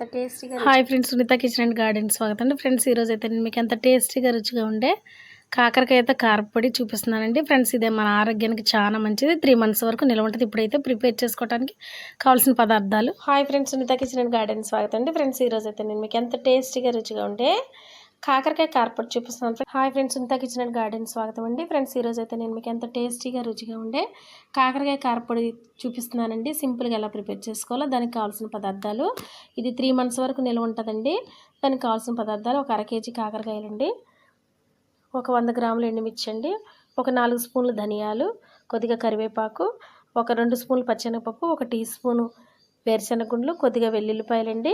టేస్టీగా hi friends Sunitha kitchen and garden స్వాగతం. అండి ఫ్రెండ్స్ ఈరోజు అయితే నేను మీకు ఎంత టేస్టీగా రుచిగా ఉండే కాకరకాయ అయితే కారపొడి చూపిస్తున్నానండి. ఫ్రెండ్స్ ఇదే మన ఆరోగ్యానికి చాలా మంచిది. త్రీ మంత్స్ వరకు నిల్వ ఉంటుంది. ఇప్పుడైతే ప్రిపేర్ చేసుకోవడానికి కావాల్సిన పదార్థాలు. Hi friends Sunitha kitchen and garden స్వాగతం అండి. ఫ్రెండ్స్ ఈరోజు అయితే నేను మీకు ఎంత టేస్టీగా రుచిగా ఉండే కాకరకాయ కార్పొట్ చూపిస్తున్నాను friends. Hi friends Sunitha kitchen and garden స్వాగతం అండి. ఫ్రెండ్స్ ఈరోజు అయితే నేను మీకు ఎంత టేస్టీగా రుచిగా ఉండే కాకరకాయ కార్పొడి చూపిస్తున్నానండి. సింపుల్గా ఎలా ప్రిపేర్ చేసుకోవాలో దానికి కావాల్సిన పదార్థాలు. ఇది త్రీ మంత్స్ వరకు నిల్వ ఉంటుందండి. దానికి కావాల్సిన పదార్థాలు ఒక అర కేజీ కాకరకాయలండి. ఒక వంద గ్రాములు ఎండుమిర్చి అండి ఒక నాలుగు స్పూన్లు ధనియాలు కొద్దిగా కరివేపాకు ఒక రెండు స్పూన్లు పచ్చెనగపప్పు ఒక టీ స్పూను వేరుశెనగ గుండ్లు కొద్దిగా వెల్లుల్లిపాయలండి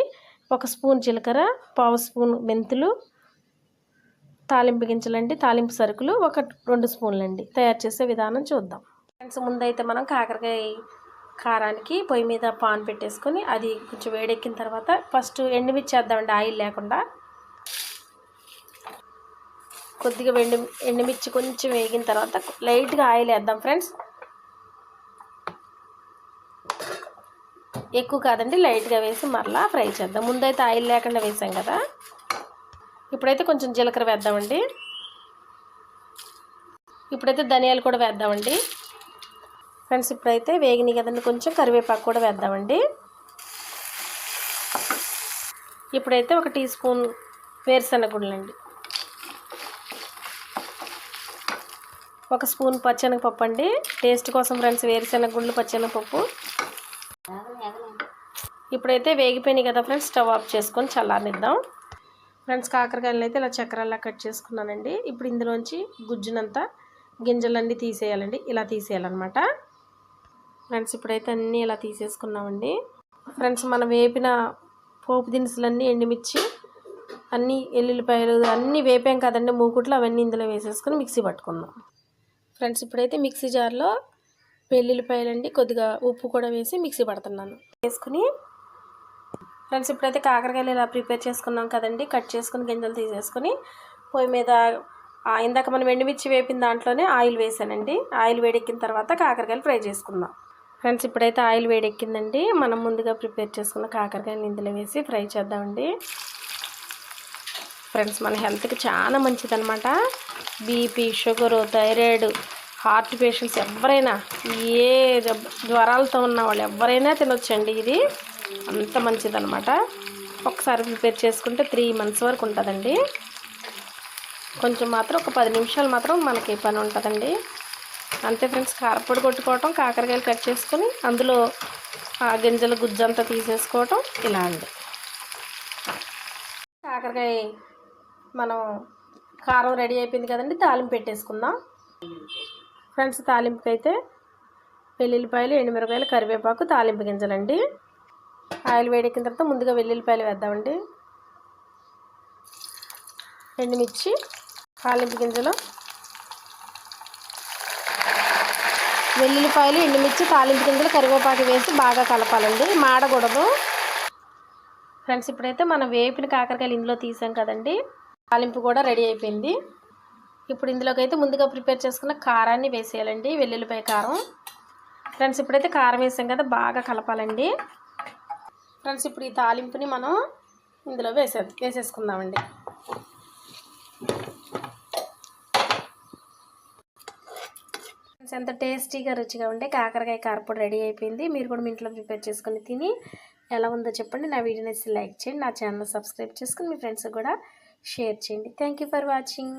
ఒక స్పూన్ జీలకర్ర పావు స్పూన్ మెంతులు తాలింపు గింజలండి తాలింపు సరుకులు ఒక రెండు స్పూన్లు అండి తయారు చేసే విధానం చూద్దాం. ఫ్రెండ్స్ ముందైతే మనం కాకరకాయ కారానికి పొయ్యి మీద పాన్ పెట్టేసుకొని అది కొంచెం వేడెక్కిన తర్వాత ఫస్ట్ ఎండుమిర్చి వేద్దామండి ఆయిల్ లేకుండా. కొద్దిగా వెండి ఎండుమిర్చి కొంచెం వేగిన తర్వాత లైట్గా ఆయిల్ వేద్దాం ఫ్రెండ్స్. ఎక్కువ కాదండి లైట్గా వేసి మరలా ఫ్రై చేద్దాం. ముందైతే ఆయిల్ లేకుండా వేసాం కదా. ఇప్పుడైతే కొంచెం జీలకర్ర వేద్దామండి. ఇప్పుడైతే ధనియాలు కూడా వేద్దామండి. ఫ్రెండ్స్ ఇప్పుడైతే వేగినాయి కదండి కొంచెం కరివేపాకు కూడా వేద్దామండి. ఇప్పుడైతే ఒక టీ స్పూన్ వేరుశెనగ ఒక స్పూన్ పచ్చెనగపప్పు అండి టేస్ట్ కోసం ఫ్రెండ్స్ వేరుశెనగ గుళ్ళు పచ్చెనగపప్పు. ఇప్పుడైతే వేగిపోయినాయి కదా ఫ్రెండ్స్ స్టవ్ ఆఫ్ చేసుకొని చల్లారనిద్దాం. ఫ్రెండ్స్ కాకరకాయలు అయితే ఇలా చక్రాల్లా కట్ చేసుకున్నానండి. ఇప్పుడు ఇందులోంచి గుజ్జునంతా గింజలన్నీ తీసేయాలండి. ఇలా తీసేయాలన్నమాట. ఫ్రెండ్స్ ఇప్పుడైతే అన్నీ ఇలా తీసేసుకున్నామండి. ఫ్రెండ్స్ మనం వేపిన పోపు దినుసులన్నీ ఎండుమిర్చి అన్నీ ఎల్లుల్లిపాయలు అన్నీ వేపాం కదండి మూకుట్లు అవన్నీ ఇందులో వేసేసుకొని మిక్సీ పట్టుకుందాం. ఫ్రెండ్స్ ఇప్పుడైతే మిక్సీ జార్లో వెల్లుల్లిపాయలండి కొద్దిగా ఉప్పు కూడా వేసి మిక్సీ పడుతున్నాను. వేసుకుని ఫ్రెండ్స్ ఇప్పుడైతే కాకరకాయలు ఇలా ప్రిపేర్ చేసుకున్నాం కదండి. కట్ చేసుకుని గింజలు తీసేసుకుని పొయ్యి మీద ఇందాక మనం ఎండుమిర్చి వేపిన దాంట్లోనే ఆయిల్ వేసానండి. ఆయిల్ వేడెక్కిన తర్వాత కాకరకాయలు ఫ్రై చేసుకుందాం. ఫ్రెండ్స్ ఇప్పుడైతే ఆయిల్ వేడెక్కిందండి. మనం ముందుగా ప్రిపేర్ చేసుకున్న కాకరకాయలు ఇందులో వేసి ఫ్రై చేద్దామండి. ఫ్రెండ్స్ మన హెల్త్కి చాలా మంచిదనమాట BP sugar thyroid heart patients ఎవరైనా ఏ జ్వరాలతో ఉన్న వాళ్ళు ఎవరైనా తినొచ్చండి ఇది. అంత మంచిదనమాట ఒకసారి ప్రిపేర్ చేసుకుంటే త్రీ మంత్స్ వరకు ఉంటుందండి. కొంచెం మాత్రం ఒక పది నిమిషాలు మాత్రం మనకి పని ఉంటుందండి. అంతే ఫ్రెండ్స్ కారపొడి కొట్టుకోవటం కాకరకాయలు కట్ చేసుకొని అందులో ఆ గింజల గుజ్జంతా తీసేసుకోవటం ఇలా అండి. కాకరకాయ మనం కారం రెడీ అయిపోయింది కదండి తాలింపు పెట్టేసుకుందాం. ఫ్రెండ్స్ తాలింపుకి అయితే వెల్లుల్లిపాయలు ఎండుమిరకాయలు కరివేపాకు తాలింపు గింజలండి. ఆయిల్ వేడెక్కిన తర్వాత ముందుగా వెల్లుల్లిపాయలు వేద్దామండి. ఎండుమిర్చి తాలింపు గింజలు వెల్లుల్లిపాయలు ఎండుమిర్చి తాలింపు గింజలు కరివేపాకు వేసి బాగా కలపాలండి. మాడకూడదు. ఫ్రెండ్స్ ఇప్పుడైతే మనం వేపిన కాకరకాయలు ఇందులో తీసాం కదండి. తాలింపు కూడా రెడీ అయిపోయింది. ఇప్పుడు ఇందులోకి అయితే ముందుగా ప్రిపేర్ చేసుకున్న కారాన్ని వేసేయాలండి వెల్లుల్లిపాయ కారం. ఫ్రెండ్స్ ఇప్పుడైతే కారం వేసాం కదా బాగా కలపాలండి. ఫ్రెండ్స్ ఇప్పుడు ఈ తాలింపుని మనం ఇందులో వేసే వేసేసుకుందామండి. ఫ్రెండ్స్ ఎంత టేస్టీగా రుచిగా ఉండే కాకరకాయ కారపొడి రెడీ అయిపోయింది. మీరు కూడా మీ ఇంట్లో ప్రిపేర్ చేసుకొని తిని ఎలా ఉందో చెప్పండి. నా వీడియో నచ్చి లైక్ చేయండి నా ఛానల్ సబ్స్క్రైబ్ చేసుకుని మీ ఫ్రెండ్స్ కూడా షేర్ చేయండి. Thank you for watching